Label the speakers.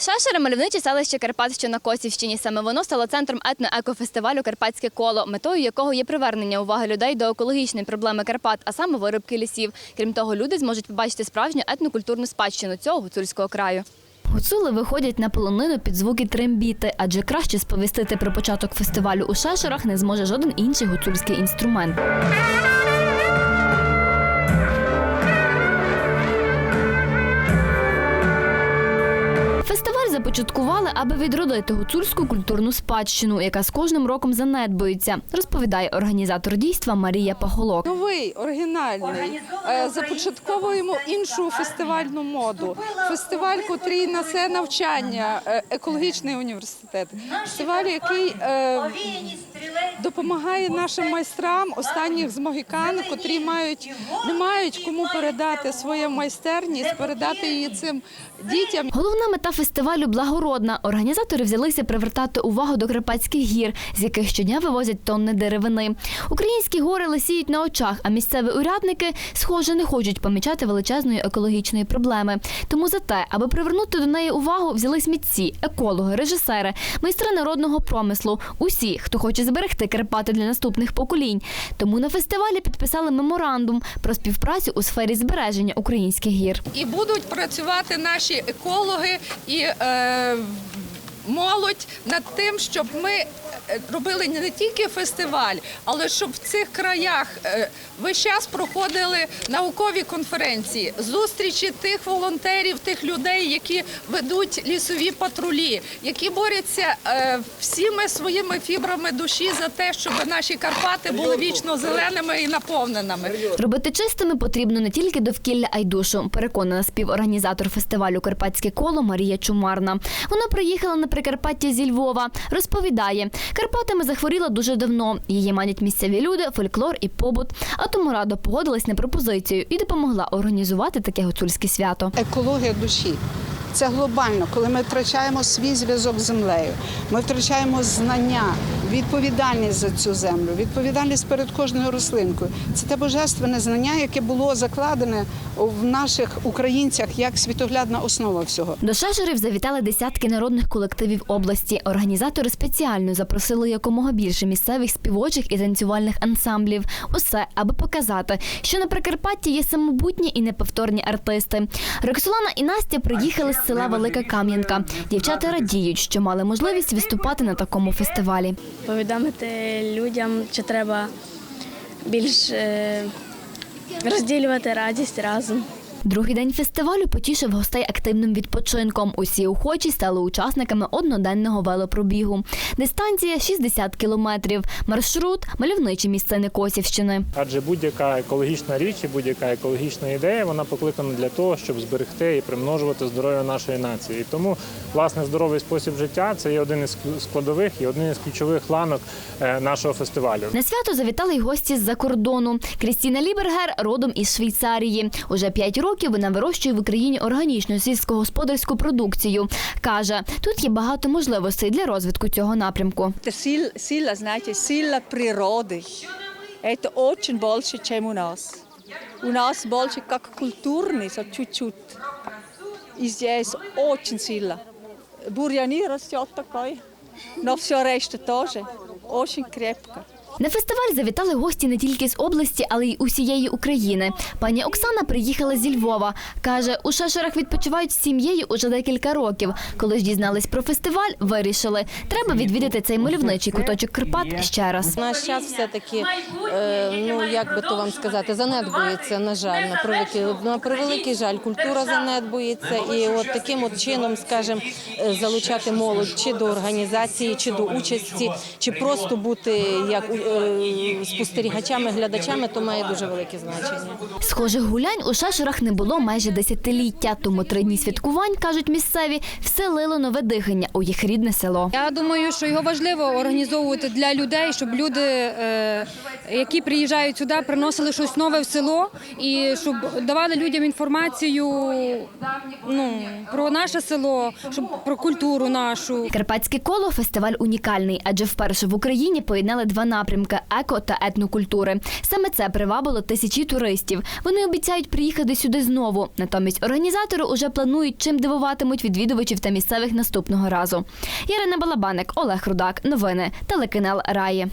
Speaker 1: Шашери – мальовниче селище Карпат, на Косівщині. Саме воно стало центром етно-екофестивалю Карпатське коло, метою якого є привернення уваги людей до екологічної проблеми Карпат, а саме вирубки лісів. Крім того, люди зможуть побачити справжню етнокультурну спадщину цього гуцульського краю. Гуцули виходять на полонину під звуки трембіти, адже краще сповістити про початок фестивалю у Шашерах не зможе жоден інший гуцульський інструмент. Започаткували, аби відродити гуцульську культурну спадщину, яка з кожним роком занедбується, розповідає організатор дійства Марія Пахолок.
Speaker 2: Новий, оригінальний. Е, Започатковуємо іншу фестивальну моду. Фестиваль, котрий несе навчання, е, екологічний університет. Фестиваль, який е, допомагає нашим майстрам останніх з Могікан, котрі мають не мають кому передати свою майстерність, передати її цим дітям.
Speaker 1: Головна мета фестивалю благородна. Організатори взялися привертати увагу до Карпатських гір, з яких щодня вивозять тонни деревини. Українські гори лисіють на очах, а місцеві урядники, схоже, не хочуть помічати величезної екологічної проблеми. Тому за те, аби привернути до неї увагу, взялись митці, екологи, режисери, майстри народного промислу. Усі, хто хоче зберегти Карпати для наступних поколінь. Тому на фестивалі підписали меморандум про співпрацю у сфері збереження українських гір.
Speaker 2: І будуть працювати наші екологи і е, молодь над тим, щоб ми е, робили не тільки фестиваль, але щоб в цих краях е, весь час проходили наукові конференції, зустрічі тих волонтерів, тих людей, які ведуть лісові патрулі, які борються е, всіми своїми фібрами душі за те, щоб наші Карпати були вічно зеленими і наповненими.
Speaker 1: Робити чистими потрібно не тільки довкілля, а й душу. Переконана співорганізатор фестивалю Карпатське коло Марія Чумарна. Вона приїхала на Прикарпаття зі Львова. Розповідає, Карпатами захворіла дуже давно. Її манять місцеві люди, фольклор і побут. А тому радо погодилась на пропозицію і допомогла організувати таке гуцульське свято.
Speaker 3: екологія душі. Це глобально, коли ми втрачаємо свій зв'язок з землею, ми втрачаємо знання, відповідальність за цю землю, відповідальність перед кожною рослинкою. Це те божественне знання, яке було закладене в наших українцях як світоглядна основа всього.
Speaker 1: До шашерів завітали десятки народних колективів області. Організатори спеціально запросили якомога більше місцевих співочих і танцювальних ансамблів. Усе, аби показати, що на Прикарпатті є самобутні і неповторні артисти. Роксолана і Настя приїхали з села Велика Кам'янка. Дівчата радіють, що мали можливість виступати на такому фестивалі.
Speaker 4: Повідомити людям, що треба більш е, розділювати радість разом.
Speaker 1: Другий день фестивалю потішив гостей активним відпочинком. Усі охочі стали учасниками одноденного велопробігу. Дистанція 60 кілометрів. Маршрут мальовничі місцини Косівщини.
Speaker 5: Адже будь-яка екологічна річ і будь-яка екологічна ідея вона покликана для того, щоб зберегти і примножувати здоров'я нашої нації. І тому власне здоровий спосіб життя це є один із складових і один із ключових ланок е, нашого фестивалю.
Speaker 1: На свято завітали й гості з-за кордону. Крістіна Лібергер родом із Швейцарії. Уже п'ять років вона вирощує в Україні органічну сільськогосподарську продукцію. Каже, тут є багато можливостей для розвитку цього напрямку.
Speaker 6: Это сила, сила, знаете, сила природы. Это очень больше, чем у нас. У нас больше как культурный, so чуть-чуть. И здесь очень сила. Бурьяни растет такой, но все решта тоже очень крепко.
Speaker 1: На фестиваль завітали гості не тільки з області, але й усієї України. Пані Оксана приїхала зі Львова. Каже, у шашерах відпочивають з сім'єю уже декілька років. Коли ж дізнались про фестиваль, вирішили, треба відвідати цей мальовничий куточок Карпат ще раз.
Speaker 7: Наш час все-таки, е, ну як би то вам сказати, занедбується, на жаль, на превеликий, на превеликий жаль, культура занедбується. І от таким от чином, скажімо, е, залучати молодь чи до організації, чи до участі, чи просто бути як спостерігачами, глядачами, то має дуже велике значення.
Speaker 1: Схожих гулянь у шашерах не було майже десятиліття, тому три дні святкувань, кажуть місцеві, вселило нове дихання у їх рідне село.
Speaker 8: Я думаю, що його важливо організовувати для людей, щоб люди, е, які приїжджають сюди, приносили щось нове в село і щоб давали людям інформацію ну, про наше село, щоб про культуру нашу.
Speaker 1: Карпатське коло фестиваль унікальний, адже вперше в Україні поєднали два напрямки. Напрямки еко та етнокультури. Саме це привабило тисячі туристів. Вони обіцяють приїхати сюди знову. Натомість організатори уже планують, чим дивуватимуть відвідувачів та місцевих наступного разу. Ярина Балабаник, Олег Рудак. Новини. Телеканал Раї.